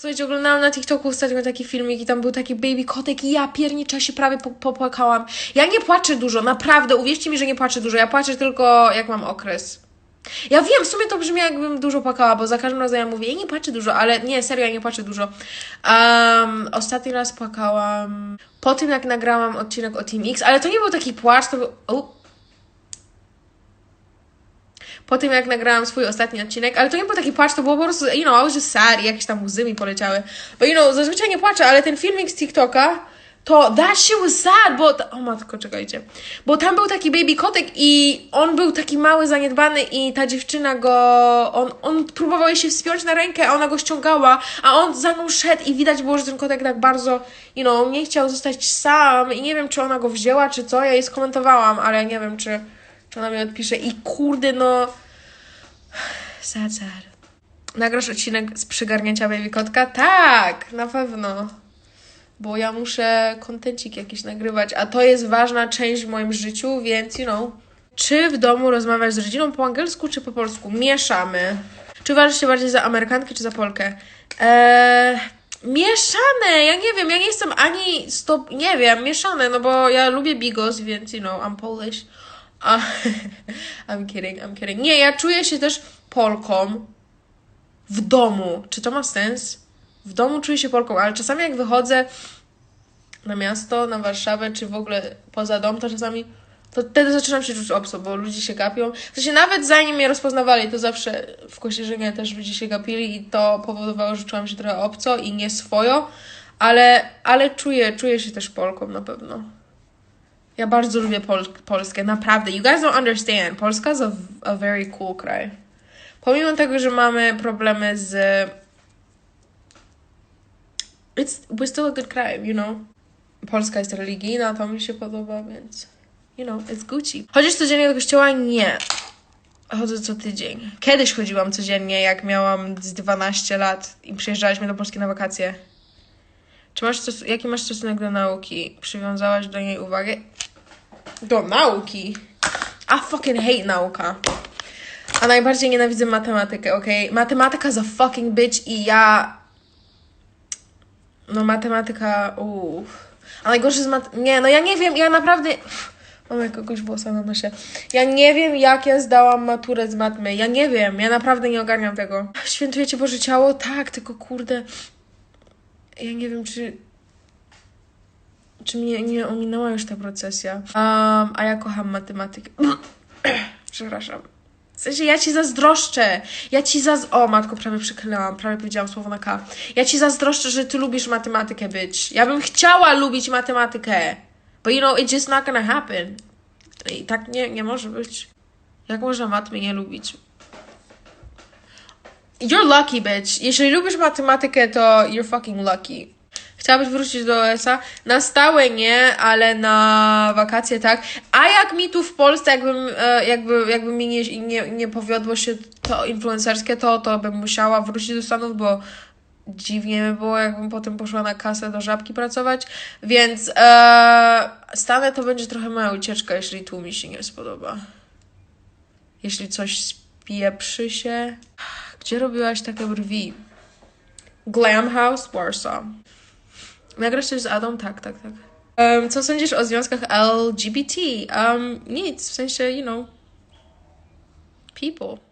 Słuchajcie, oglądałam na TikToku ostatnio taki filmik i tam był taki baby kotek i ja piernicza się prawie po- popłakałam. Ja nie płaczę dużo, naprawdę, uwierzcie mi, że nie płaczę dużo. Ja płaczę tylko jak mam okres. Ja wiem, w sumie to brzmi jakbym dużo płakała, bo za każdym razem ja mówię, ja nie płaczę dużo, ale nie, serio, ja nie płaczę dużo. Um, ostatni raz płakałam po tym, jak nagrałam odcinek o Team X, ale to nie był taki płacz, to był... po tym, jak nagrałam swój ostatni odcinek, ale to nie był taki płacz, to było po prostu, you know, I was just sad jakieś tam łzy mi poleciały. Bo, you know, zazwyczaj nie płaczę, ale ten filmik z TikToka, to that shit was sad, bo, o matko, czekajcie, bo tam był taki baby kotek i on był taki mały, zaniedbany i ta dziewczyna go, on, on próbował jej się wspiąć na rękę, a ona go ściągała, a on za nią szedł i widać było, że ten kotek tak bardzo, you know, nie chciał zostać sam i nie wiem, czy ona go wzięła, czy co, ja jej skomentowałam, ale nie wiem, czy, ona mi odpisze i kurde, no, sad. Nagrasz odcinek z przygarnięcia baby kotka? Tak, na pewno bo ja muszę kontencik jakiś nagrywać, a to jest ważna część w moim życiu, więc you know. Czy w domu rozmawiasz z rodziną po angielsku, czy po polsku? Mieszamy. Czy uważasz się bardziej za Amerykankę, czy za Polkę? Eee, mieszane! Ja nie wiem, ja nie jestem ani stop... Nie wiem, mieszane, no bo ja lubię bigos, więc you know, I'm Polish. A, I'm kidding, I'm kidding. Nie, ja czuję się też Polką w domu. Czy to ma sens? W domu czuję się Polką, ale czasami jak wychodzę na miasto, na Warszawę, czy w ogóle poza dom, to czasami to wtedy zaczynam się czuć obco, bo ludzie się gapią. W sensie nawet zanim mnie rozpoznawali, to zawsze w Kościerzynie też ludzie się gapili i to powodowało, że czułam się trochę obco i nie swojo, ale, ale czuję, czuję się też Polką na pewno. Ja bardzo lubię Pol Polskę, naprawdę. You guys don't understand. Polska is a, a very cool kraj. Pomimo tego, że mamy problemy z it's, we're still a good crime, you know. Polska jest religijna, to mi się podoba, więc you know, it's Gucci. Chodzisz codziennie do kościoła? Nie. Chodzę co tydzień. Kiedyś chodziłam codziennie, jak miałam z 12 lat i przyjeżdżaliśmy do Polski na wakacje. Czy masz jaki masz stosunek do nauki? Przywiązałaś do niej uwagę? Do nauki? I fucking hate nauka. A najbardziej nienawidzę matematykę, okej? Matematyka za fucking bitch i ja no matematyka, uff. A najgorsze jest mat... Nie, no ja nie wiem, ja naprawdę... Mam jakiegoś włosa na nosie. Ja nie wiem, jak ja zdałam maturę z matmy. Ja nie wiem, ja naprawdę nie ogarniam tego. Świętujecie Boże Ciało? Tak, tylko kurde... Ja nie wiem, czy... Czy mnie nie ominęła już ta procesja. Um, a ja kocham matematykę. Przepraszam. W sensie ja ci zazdroszczę. Ja ci zaz... O, matko, prawie przeklęłam. Prawie powiedziałam słowo na K. Ja ci zazdroszczę, że ty lubisz matematykę być. Ja bym chciała lubić matematykę. But you know, it's just not gonna happen. I tak nie, nie może być. Jak można matmy nie lubić? You're lucky, bitch. Jeśli lubisz matematykę, to you're fucking lucky. Chciałabyś wrócić do OS-a? Na stałe nie, ale na wakacje tak. A jak mi tu w Polsce, jakbym, e, jakby, jakby mi nie, nie, nie powiodło się to influencerskie, to, to bym musiała wrócić do Stanów, bo dziwnie by było, jakbym potem poszła na kasę do żabki pracować. Więc e, Stany to będzie trochę moja ucieczka, jeśli tu mi się nie spodoba. Jeśli coś spieprzy się. Gdzie robiłaś takie brwi? Glam House, Warsaw. Nagrasz coś z Adą? Tak, tak, tak. Um, co sądzisz o związkach LGBT? Um, nic, w sensie, you know, people.